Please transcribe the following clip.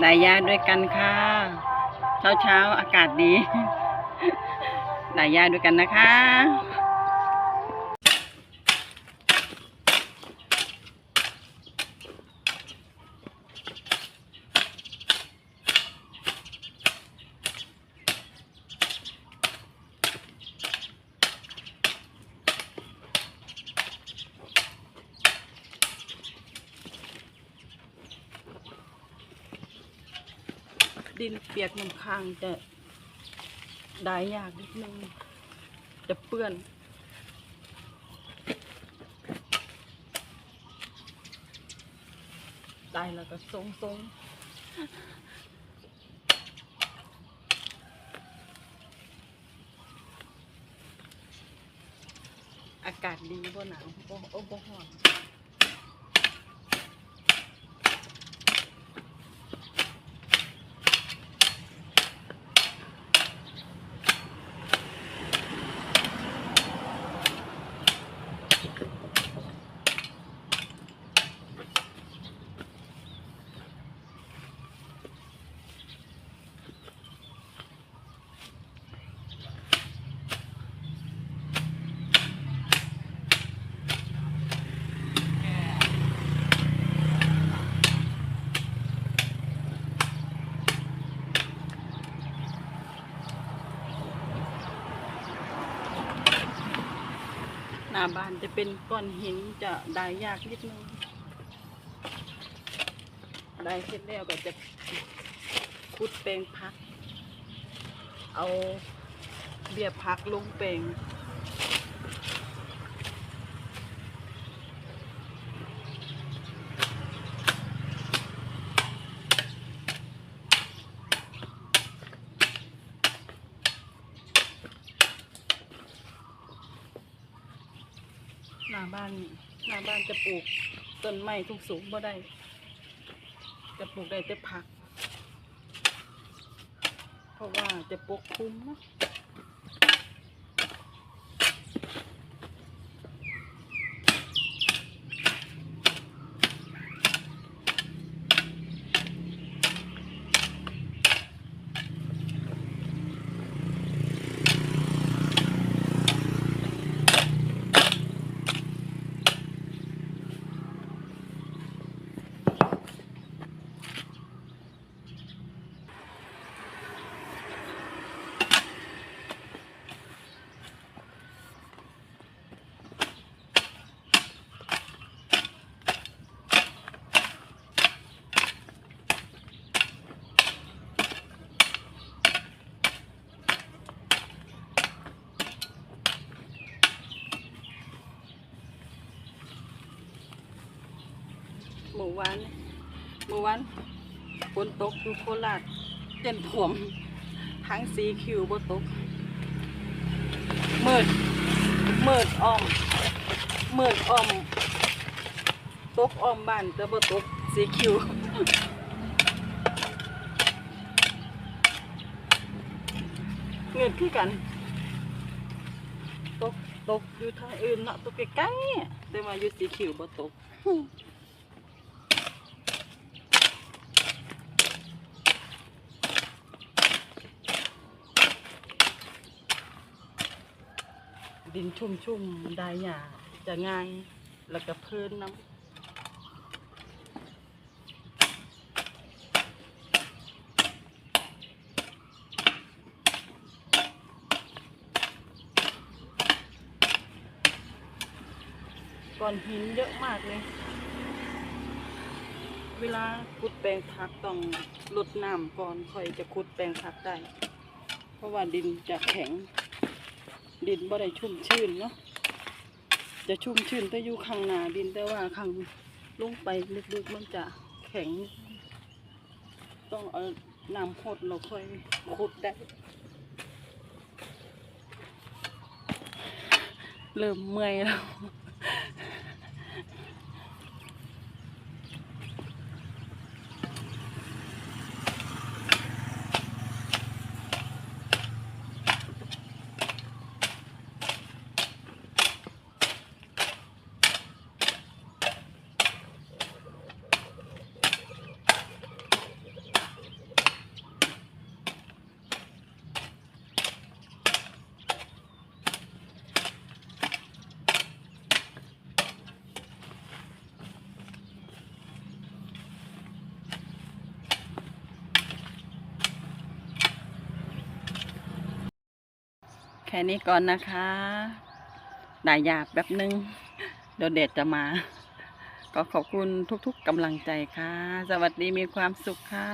หลายาด้วยกันค่ะเช้าเช้าๆอากาศดีหลายาด้วยกันนะคะ ดินเปียกน้ำค้างจะได้ยากนิดนึง จะเปื้อน ได้แล้วก็ทรงทรงอากาศดีบ่หนาวบ่โอ้บ่ร้อน น้าบ้านจะเป็นก้อนหินจะได้ยากนิดนึง ได้เสร็จแล้วก็จะพุดแปลงพัก เอาเบียร์พักลงแปลงาบ้านหน้าบ้านจะปลูกต้นไม้ทุกสูงบ่ได้ จะปลูกได้แต่ผัก เพราะว่าจะปกคลุมเนะ วานเมื่อวานฝนตกอยู่โคราชเจนถ่วมทั้งสีคิวบ่ตกมืดมืดอ้อมมืดอ้อมตกอ้อมบ้านแต่บ่ตกสีคิวเงินคือกันตกตกอยู่ทางอื่นเนาะตกใกลๆแต่ว่าอยู่สีคิวบ่ตก ดินชุ่มๆได้หยาจะง่าย แล้วก็พื้นน้ำก้อนหินเยอะมากเลย เวลาขุดแปลงผักต้องลดน้ำก่อนค่อยจะขุดแปลงผักได้ เพราะว่าดินจะแข็ง ดินบ่ได้ชุ่มชื้นเนาะจะชุ่มชื้นแต่อยู่ข้างหน้าดินแต่ว่าข้างลงไปลึกๆมันจะแข็ง ต้องเอาน้ำหดเราค่อยขุดได้เริ่มเมื่อยแล้ว แค่นี้ก่อนนะคะด่ายาบแบบนึงเดี๋ยวเด็ดจะมา ก็ขอบคุณทุกๆกำลังใจค่ะ สวัสดีมีความสุขค่ะ